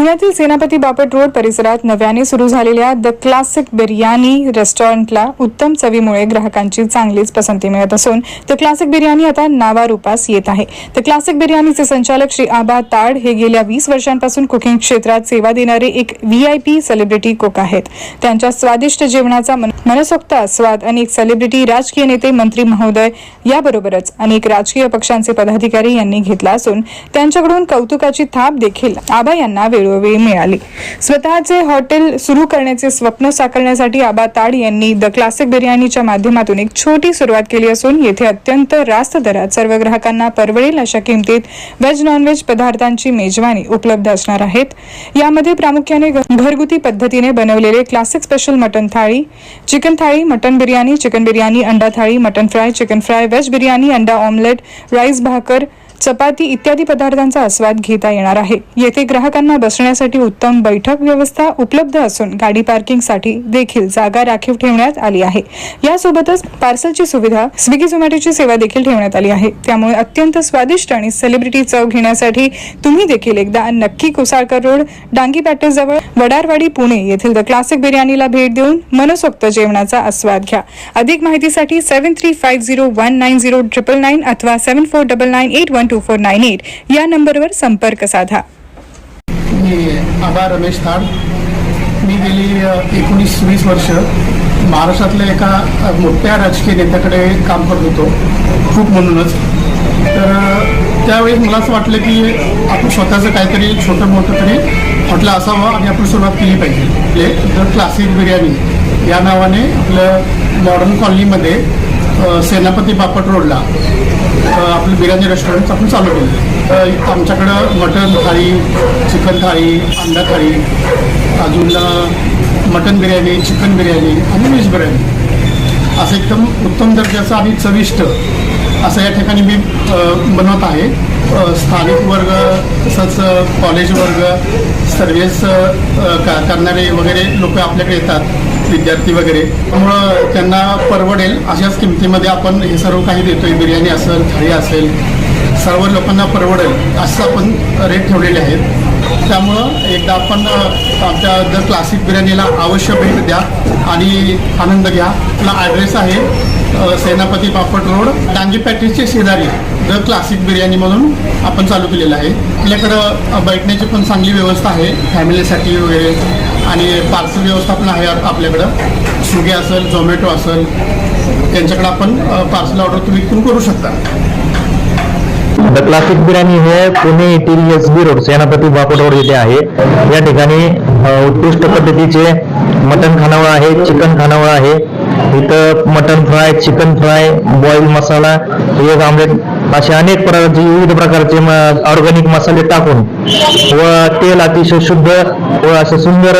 पुण्यातील सेनापती बापट रोड परिसरात नव्याने सुरू झालेल्या द क्लासिक बिर्याणी रेस्टॉरंटला उत्तम चवीमुळे ग्राहकांची चांगलीच पसंती मिळत असून द क्लासिक बिर्याणी आता नावारूपास येत आहे. द क्लासिक बिर्याणीचे संचालक श्री आबा ताड हे गेल्या वीस वर्षांपासून कुकिंग क्षेत्रात सेवा देणारे एक V I P celebrity cook आहेत. त्यांच्या स्वादिष्ट जेवणाचा मनसोक्त आस्वाद अनेक सेलिब्रिटी राजकीय नेते मंत्री महोदय याबरोबरच अनेक राजकीय पक्षांचे पदाधिकारी यांनी घेतला असून त्यांच्याकडून कौतुकाची थाप देखील आबा यांना वेळोवेळी मिळाली. स्वतःचे हॉटेल सुरू करण्याचे स्वप्न साकारण्यासाठी आबा ताड यांनी द क्लासिक बिर्याणीच्या माध्यमातून एक छोटी सुरुवात केली असून येथे अत्यंत रास्त दरात सर्व ग्राहकांना परवडेल अशा किमतीत व्हेज नॉनव्हेज पदार्थांची मेजवानी उपलब्ध असणार आहेत. यामध्ये प्रामुख्याने घरगुती पद्धतीने बनवलेले classic special mutton thali chicken thali mutton biryani chicken biryani अंडा thali mutton fry chicken fry veg biryani अंडा ऑमलेट राईस भाकर चपाती इत्यादी पदार्थांचा आस्वाद घेता येणार आहे. येथे ग्राहकांना बसण्यासाठी उत्तम बैठक व्यवस्था उपलब्ध असून गाडी पार्किंगसाठी देखील जागा राखीव ठेवण्यात आली आहे. यासोबतच पार्सलची सुविधा स्विगी झोमॅटोची सेवा देखील ठेवण्यात आली आहे. त्यामुळे अत्यंत स्वादिष्ट आणि सेलिब्रिटी चव घेण्यासाठी तुम्ही देखील एकदा नक्की कुसाळकर रोड डांगी पॅटेजवळ वडारवाडी पुणे येथील द क्लासिक बिर्याणीला भेट देऊन मनसोक्त जेवणाचा आस्वाद घ्या. अधिक माहितीसाठी seven three five zero one nine zero triple nine अथवा seven four double nine eight one two four nine eight या नंबरवर संपर्क साधा. मी आबा रमेश थाड मी गेली एकोणीस वीस वर्ष महाराष्ट्रातल्या एका मोठ्या राजकीय नेत्याकडे काम करत होतो खूप म्हणूनच. तर त्यावेळी त्यावेळेस मला असं वाटलं की आपण स्वतःचं काहीतरी छोटं मोठं तरी हॉटेल असावं आणि आपण सुरुवात केली पाहिजे. म्हणजे द क्लासिक बिर्याणी या नावाने आपलं मॉडर्न कॉलनीमध्ये सेनापती बापट रोडला आपलं बिर्याणी रेस्टॉरंट आपण चालू केलं. तर आमच्याकडं मटन थाळी चिकन थाळी अंडा थाळी अजून मटन बिर्याणी चिकन बिर्याणी आणि व्हेज बिर्याणी. असं एकदम उत्तम दर्जाचं आणि चविष्ट असं या ठिकाणी मी बनवत आहे. स्थानिक वर्ग तसंच कॉलेज वर्ग सर्व्हिस का करणारे वगैरे लोक आपल्याकडे येतात. विद्यार्थी वगैरे. त्यामुळं त्यांना परवडेल अशाच किमतीमध्ये आपण हे सर्व काही देतोय. बिर्याणी असेल थाळी असेल सर्व लोकांना परवडेल असं आपण रेट ठेवलेले आहेत. त्यामुळं एकदा आपण आमच्या द क्लासिक बिर्याणीला अवश्य भेट द्या आणि आनंद घ्या. आपला ॲड्रेस आहे सेनापती पापड रोड डांगी पॅटीसचे शेजारी. द क्लासिक बिर्याणी म्हणून आपण चालू केलेलं आहे. आपल्याकडं बैठण्याची पण चांगली व्यवस्था आहे. फॅमिलीसाठी वगैरे आणि पार्सल व्यवस्थापन आहे आपल्याकडं. स्विगी असेल झोमॅटो असेल त्यांच्याकडे आपण पार्सल ऑर्डर तुम्ही इथून करू शकता. द क्लासिक बिर्याणी हे पुणे येथील एस बी रोड सेनापती बापट रोड येथे आहे. या ठिकाणी उत्कृष्ट पद्धतीचे मटन खानावळ आहे चिकन खानावळ आहे. इथं mutton fry chicken fry boil masala एक आमलेट असे अनेक प्रकारचे विविध प्रकारचे ऑर्गॅनिक मसाले टाकून व तेल अतिशय शुद्ध व असं सुंदर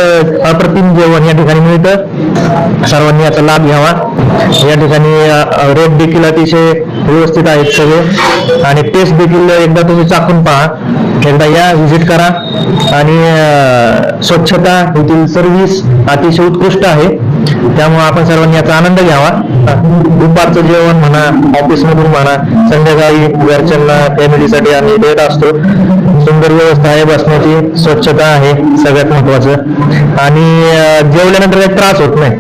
अप्रतिम जेवण या ठिकाणी मिळतं. सर्वांनी याचा लाभ घ्यावा. या ठिकाणी रेट देखील अतिशय व्यवस्थित आहेत सगळे. आणि टेस्ट देखील एकदा तुम्ही चाखून पहा. एकदा या व्हिजिट करा. आणि स्वच्छता येथील सर्व्हिस अतिशय उत्कृष्ट आहे. त्यामुळे आपण सर्वांनी याचा आनंद घ्यावा. दुपारचं जेवण म्हणा ऑफिसमधून म्हणा संध्याकाळी घरच्यांना फॅमिलीसाठी आम्ही देत असतो. सुंदर व्यवस्था आहे बसण्याची स्वच्छता आहे सगळ्यात महत्वाचं. आणि जेवल्यानंतर काही त्रास होत नाही.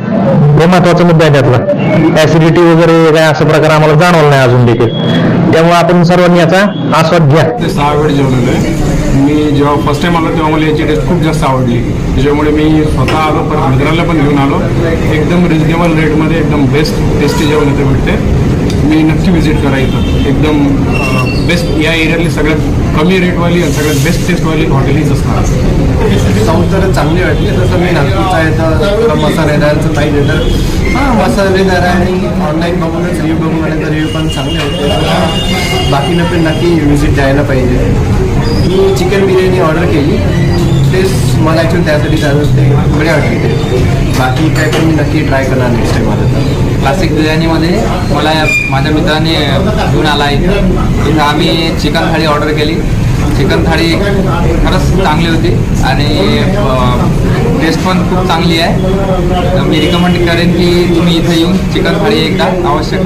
हे महत्त्वाचा मुद्दा आहे त्यातला. ऍसिडिटी वगैरे काय असा प्रकार आम्हाला जाणवला नाही अजून देखील. त्यामुळे आपण सर्वांनी याचा आस्वाद घ्या. ते सहा वेळ जेवलेलो आहे. मी जेव्हा फर्स्ट टाइम आलो तेव्हा मला याची टेस्ट खूप जास्त आवडली. त्याच्यामुळे मी स्वतः आलो पण मित्राला पण घेऊन आलो. एकदम रिजनेबल रेटमध्ये एकदम बेस्ट टेस्टी जेवण इथे भेटते. मी नक्की व्हिजिट करा इथं. एकदम बेस्ट या एरियातली सगळ्यात कमी रेटवाली आणि सगळ्यात बेस्ट टेस्टवाली हॉटेल हीच असणार. चव तर चांगली वाटली तसं मी नागपूरचा येतं तर मसालेदारचं पाहिजे तर हां मसालेदार आहे आणि ऑनलाईन बघूनच रिव्ह्यू बघून आले तर रिव्ह्यू पण चांगले होते. बाकीनं पण नक्की व्हिजिट द्यायला पाहिजे. मी चिकन बिर्याणी ऑर्डर केली. टेस्ट मला ॲक्च्युली त्यासाठी चालू असते बढिया वाटली ते. बाकी काय पण मी नक्की ट्राय करणार नेक्स्ट टाईम आलं तर. क्लासिक बिर्याणीमध्ये मला माझ्या मित्राने घेऊन आला आहे इथं आम्ही चिकन थाळी ऑर्डर केली. चिकन थाळी खरंच चांगली होती आणि टेस्ट पण खूप चांगली आहे. तर मी रिकमेंड करेन की तुम्ही इथं येऊन चिकन थाळी एकदा आवश्यक